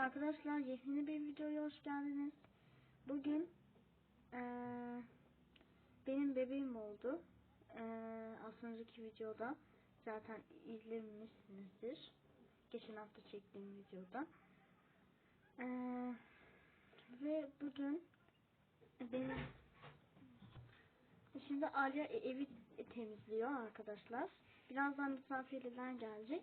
Arkadaşlar yeni bir videoya hoş geldiniz. Bugün eee, benim bebeğim oldu. Eee, az önceki videoda zaten izlemişsinizdir. Geçen hafta çektiğim videoda. Eee, ve bugün benim şimdi Alya evi temizliyor arkadaşlar. Birazdan misafirler gelecek.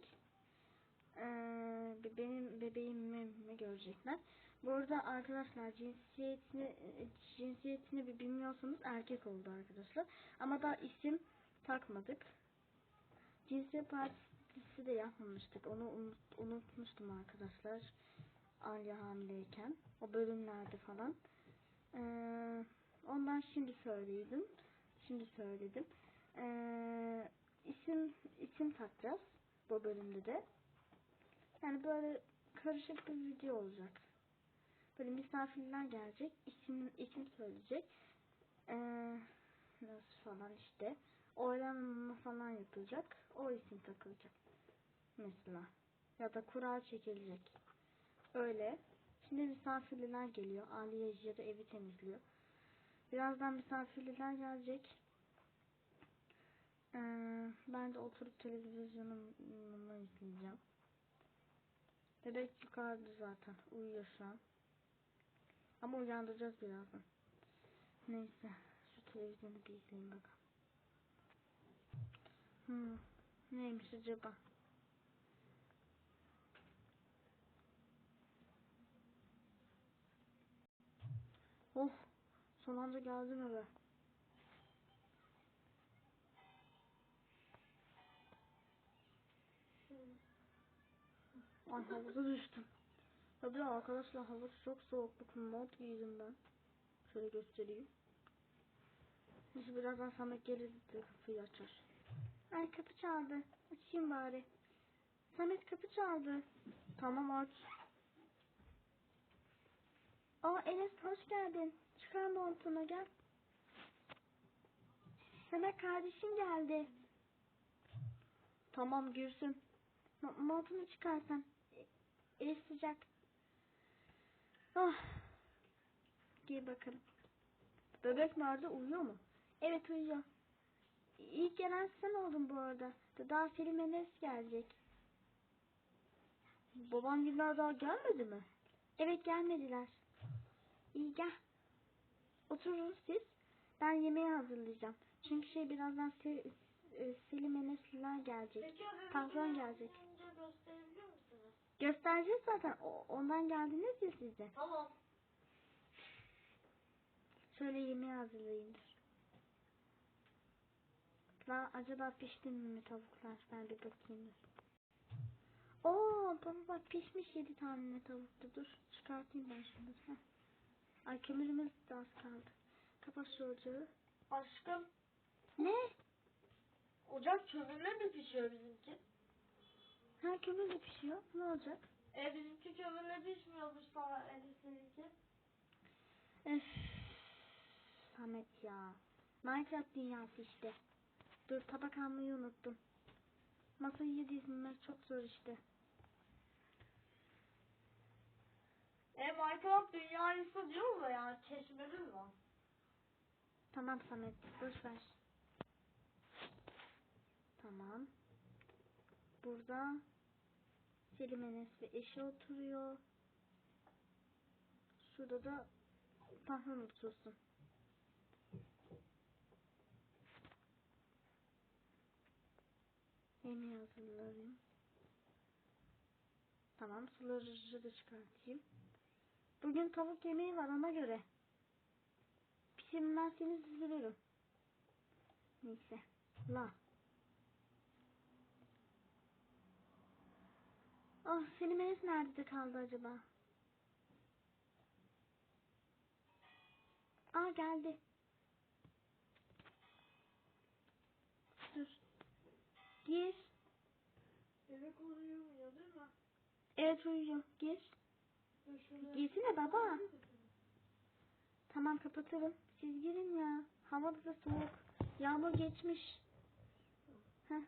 Benim bebeğimi görecekler. Bu arada arkadaşlar cinsiyetini cinsiyetini bir bilmiyorsanız erkek oldu arkadaşlar. Ama daha isim takmadık. Cinsiyet partisi de yapmamıştık. Onu unut, unutmuştum arkadaşlar. Alya hamileyken. O bölümlerde falan. Ee, ondan şimdi söyledim. Şimdi söyledim. Ee, isim isim takacağız bu bölümde de. Yani böyle karışık bir video olacak. Böyle misafirler gelecek, isim isim söyleyecek. Ee, nasıl falan işte. Oylama falan yapılacak. O isim takılacak. Mesela. Ya da kura çekilecek. Öyle. Şimdi misafirler geliyor. Aliye ya da evi temizliyor. Birazdan misafirler gelecek. Ee, ben de oturup televizyonumu izleyeceğim. Bebek yukarıda zaten. Uyuyor şu an. Ama uyandıracağız birazdan. Neyse. Şu televizyonu bir izleyin bakalım. Hmm. Neymiş acaba? Of. Son anda geldim eve. Ay havuza düştüm. Tabii arkadaşlar hava çok soğuk. Bakın mont giydim ben. Şöyle göstereyim. Neyse birazdan Samet gelir de kapıyı açar. Ay kapı çaldı. Açayım bari. Samet kapı çaldı. Tamam aç. Aa Enes hoş geldin. Çıkar montunu gel. Samet kardeşin geldi. Tamam girsin. Montunu çıkarsan. Elif sıcak. Ah. Giy bakalım. Bebek nerede? Uyuyor mu? Evet uyuyor. İlk gelen sen oldun bu arada. Daha Selim Enes gelecek. Baban günler daha gelmedi mi? Evet gelmediler. İyi gel. Oturun siz. Ben yemeği hazırlayacağım. Çünkü şey birazdan e, Selim Enesliler gelecek. Biraz gelecek. Göstereceğiz zaten. O- ondan geldiniz ya siz de. Tamam. Şöyle yemeği hazırlayayım dur. La acaba pişti mi tavuklar? Ben bir bakayım. Oo baba bak pişmiş yedi tane tavuktu. Dur çıkartayım ben şunu. Heh. Ay kömürümüz de az kaldı. Kapat şu ocağı. Aşkım Ne? ocak kömürle mi pişiyor bizimki? Ha kömür de pişiyor. Ne olacak? E bizimki kömürle pişmiyormuş sana Elis'inki. Öf. Samet ya. Minecraft dünyası işte. Dur tabak almayı unuttum. Masayı dizmek çok zor işte. E Minecraft dünyası diyor da yani keşfimiz var. Tamam Samet, boş ver. Tamam. Burada Selim Enes ve eşi oturuyor. Şurada da patron otursun. Yemeği hazırlayayım. Tamam, suları da çıkartayım. Bugün tavuk yemeği var ona göre. Pişirmezseniz üzülürüm. Neyse. La. Oh Selim Enes nerede kaldı acaba? Aa geldi. Dur. Gir. Bebek uyumuyor değil mi? Evet uyuyor. Gir. Girsene baba. Tamam kapatırım. Siz girin ya. Hava da soğuk. Yağmur geçmiş. Heh.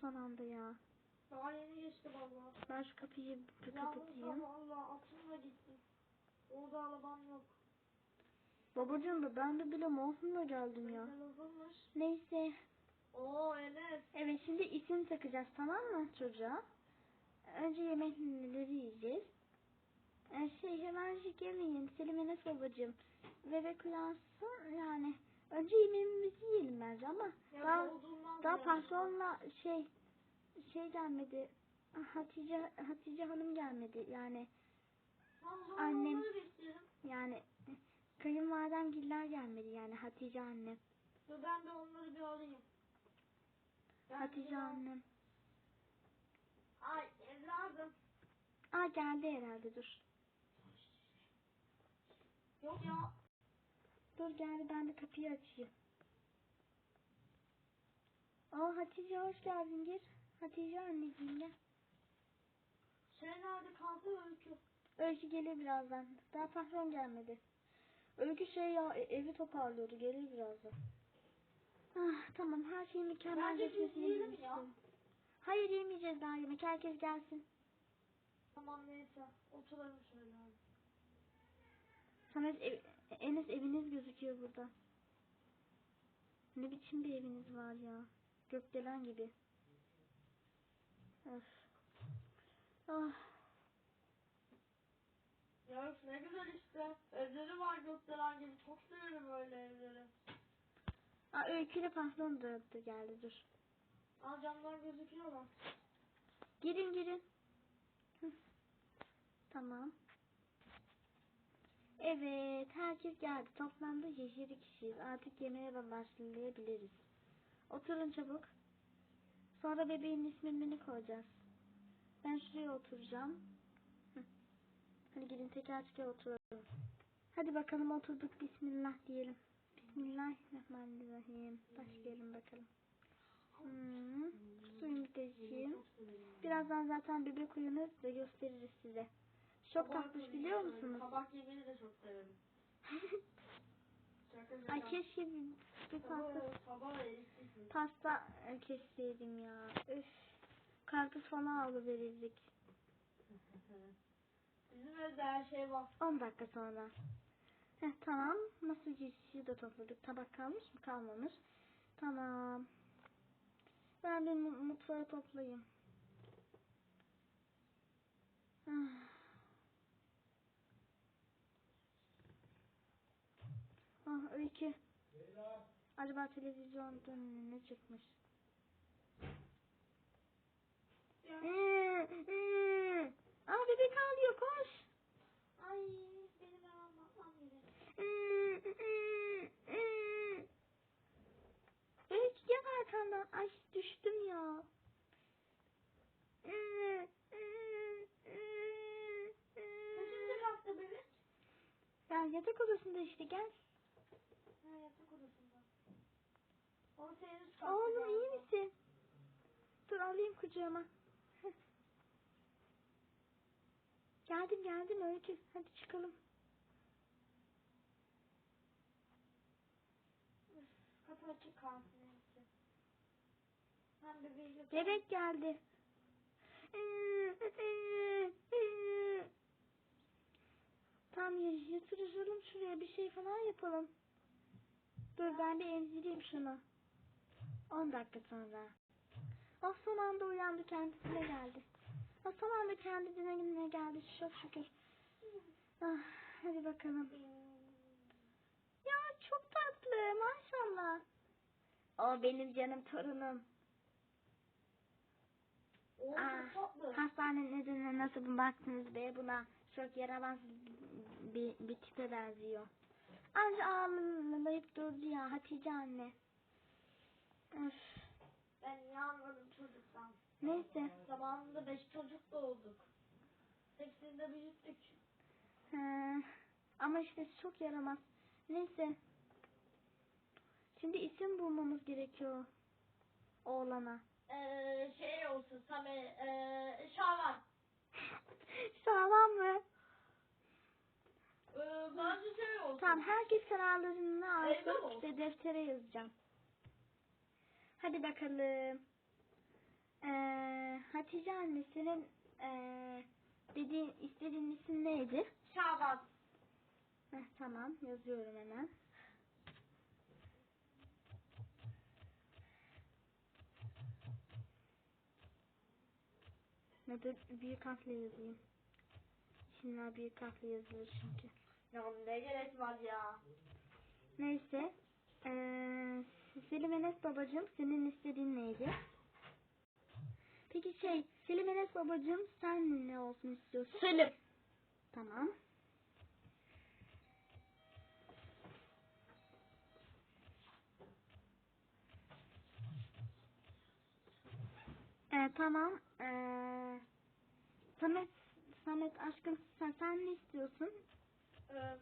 Son anda ya. Daha yeni geçti valla. Ben şu kapıyı bir kapatayım. valla atımla gittim. Orada arabam yok. Babacığım da ben de bile montumla geldim ya. Güzel olurmuş. Neyse. Oo Enes. Evet şimdi isim takacağız tamam mı çocuğa? Önce yemekleri yiyeceğiz. Ee, şey hemencik yemeyin Selim Enes babacığım. Bebek uyansın yani. Önce yemeğimizi yiyelim bence ama Ya daha, daha patronla şey şey gelmedi. Hatice Hatice Hanım gelmedi yani zaman Annem- yani kayınvalidem giller gelmedi yani Hatice annem. Dur ben de onları bir arayayım. Ben Hatice bir- annem. Ay evladım. Aa geldi herhalde dur. Yok ya. Dur geldi ben de kapıyı açayım. Aa Hatice hoş geldin gir. Hatice anneciğim gel. Şey nerede kaldı öykü? Öykü gelir birazdan. Daha patron gelmedi. Öykü şey ya e- evi toparlıyordu gelir birazdan. Ah tamam her şey mükemmel Bence biz geçmesini yiyelim istiyorum. ya. Hayır yemeyeceğiz daha yemek herkes gelsin. Tamam neyse. Oturalım şöyle abi. Samet ev, Enes eviniz gözüküyor burada. Ne biçim bir eviniz var ya. Gökdelen gibi. Öf. Ah. Ya ne güzel işte. Evleri var gökdelen gibi. Çok severim öyle evleri. Aa, öyküyle patron da da geldi dur. Aa camdan gözüküyorlar. Girin girin. Hı. Tamam. Evet herkes geldi. Toplamda 7 kişiyiz. Artık yemeğe başlayabiliriz. Oturun çabuk. Sonra bebeğin ismini koyacağız. Ben şuraya oturacağım. Hı. Hadi gidin teker teker oturalım. Hadi bakalım oturduk. Bismillah diyelim. Bismillahirrahmanirrahim. Başlayalım bakalım. Hmm. Suyumu da içeyim. Birazdan zaten bebek uyanır da gösteririz size. Çok tatlış biliyor musunuz? Kabak yemeğini de çok severim. Ay keşke bir, pasta, Sabah, sabah. Pasta kesseydim ya. Üf. Karpuz falan alıverirdik. Bizim evde her şey var. 10 dakika sonra. Heh, tamam. Masa geçişi de topladık. Tabak kalmış mı? Kalmamış. Tamam. Ben bir mu- mutfağı toplayayım. Ah. Ah öykü. Acaba televizyonda ne çıkmış? Ee, ee. Aa bebek ağlıyor koş. Ay benim bakmam gerek. Öykü gel arkandan. Ay düştüm ya. Kaçıncı katta bebek? Ya yatak odasında işte gel. Ha yatak odasında. O senin üst katta Oğlum iyi misin? Dur alayım kucağıma. Geldim geldim Öykü. Hadi çıkalım. Kapı açık kalsın. Bebek geldi. Tam yatıralım şuraya bir şey falan yapalım. Dur ben bir emzireyim şunu. 10 dakika sonra. O son anda uyandı kendisine geldi. O son anda kendine geldi çok şükür. Ah, hadi bakalım. Ya çok tatlı maşallah. O benim canım torunum. Oo Aa, tatlı. Hastanenin nedeniyle nasıl baktınız be buna? Çok yaramaz bir, bir tipe benziyor. Anca ağlayıp durdu ya Hatice anne. Öf. Ben niye anladım çocuktan. Neyse. Zamanında beş çocuk doğurduk. Hepsini de büyüttük. He. Ama işte çok yaramaz. Neyse. Şimdi isim bulmamız gerekiyor oğlana. Ee, şey olsun Sami, ee, Şaban. Sağlam mı? Ee, bence şey olsun. Tamam herkes kararlarını Eyvah alsın. olsun. İşte deftere yazacağım. Hadi bakalım. Ee, Hatice annesinin ee, dediğin istediğin isim neydi? Şaban. Heh, tamam yazıyorum hemen. Ne de büyük harfle yazayım. İsimler büyük harfle yazılır çünkü. Ya ne gerek var ya. Neyse. Ee, Selim Enes babacığım senin istediğin neydi? Peki şey Selim Enes babacığım sen ne olsun istiyorsun? Selim. Tamam. Ee, tamam. Ee, Samet, Samet aşkım sen, sen ne istiyorsun? Ee,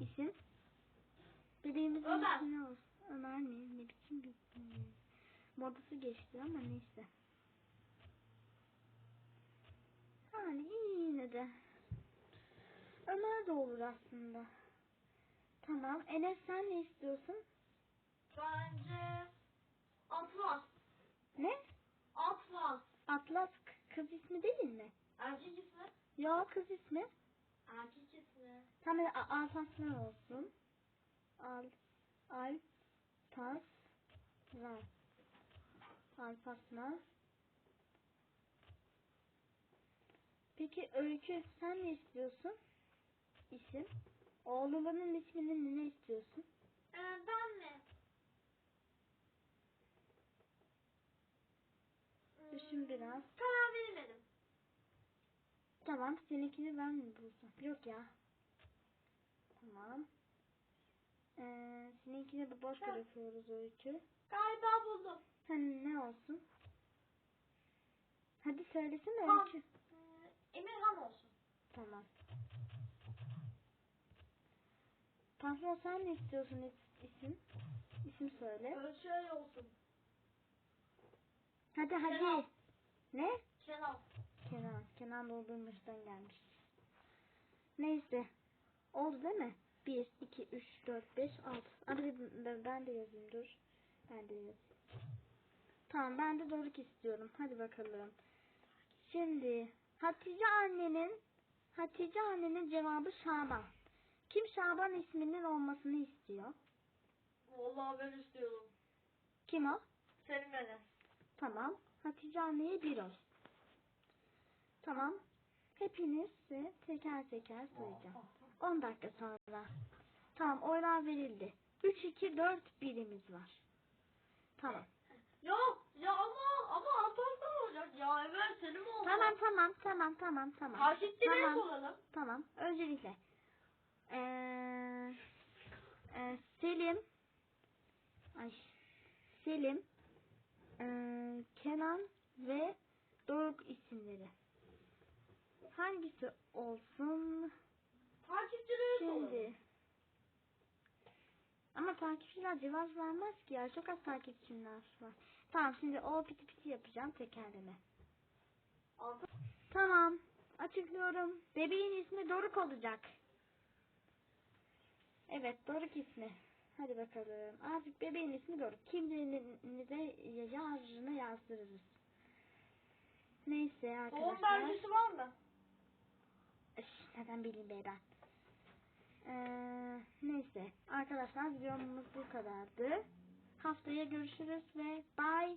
İsim? Bebeğimizin ismi ne olsun? Ömer mi? Ne biçim bir? Modası geçti ama neyse. Yani iyi yine de. Ömer de olur aslında. Tamam. Enes sen ne istiyorsun? bence Atlas. Ne? Atlas. Atlas kız ismi değil mi? Erkek ismi. Ya kız ismi. Erkek ismi. Tamam A- Alparslan olsun. Al Al Ra Alparslan. Peki Öykü sen ne istiyorsun? İsim. Oğlunun ismini ne istiyorsun? Ee, ben mi? Düşün biraz. Karar veremedim. Tamam seninkini ben mi bulsam? Yok ya. Tamam. Ee, seninkini de boş Tamam. bırakıyoruz Öykü. Galiba buldum. Sen ne olsun? Hadi söylesene Tamam. Öykü. Ee, Emirhan olsun. Tamam. Patron sen ne istiyorsun is- isim? İsim söyle. Şey olsun. Hadi hadi. Kenan. Ne? Kenan. Kenan. Kenan doldurmuştan gelmiş. Neyse. Oldu değil mi? 1, 2, 3, 4, 5, 6. Hadi ben, ben de yazayım dur. Ben de yazayım. Tamam ben de Doruk istiyorum. Hadi bakalım. Şimdi Hatice annenin Hatice annenin cevabı Şaban. Kim Şaban isminin olmasını istiyor? Vallahi ben istiyorum. Kim o? Selim Enes. Tamam. Hatice anneye bir oy. Tamam. Hepinizi teker teker sayacağım. 10 dakika sonra. Tamam oylar verildi. 3, 2, 4 birimiz var. Tamam. Yok ya ama ama Alparslan olacak ya evet Selim oldu. Tamam tamam tamam tamam tamam. Takipçileri Tamam. soralım. Tamam. Öncelikle. Ee, e, Selim. Ay. Selim. ee, Kenan ve Doruk isimleri. Hangisi olsun? Takipçileri. Şimdi. Ama takipçiler cevap vermez ki ya. Çok az takipçiler var. Tamam şimdi o piti piti yapacağım tekerleme. Alp- Tamam. Açıklıyorum. Bebeğin ismi Doruk olacak. Evet Doruk ismi. Hadi bakalım. Artık bebeğin ismi Doruk. Kimliğinize yazını yazdırırız. Neyse Doğum arkadaşlar. belgesi var mı? Neden bileyim be ben. Ee, neyse arkadaşlar videomuz bu kadardı. Haftaya görüşürüz ve bye.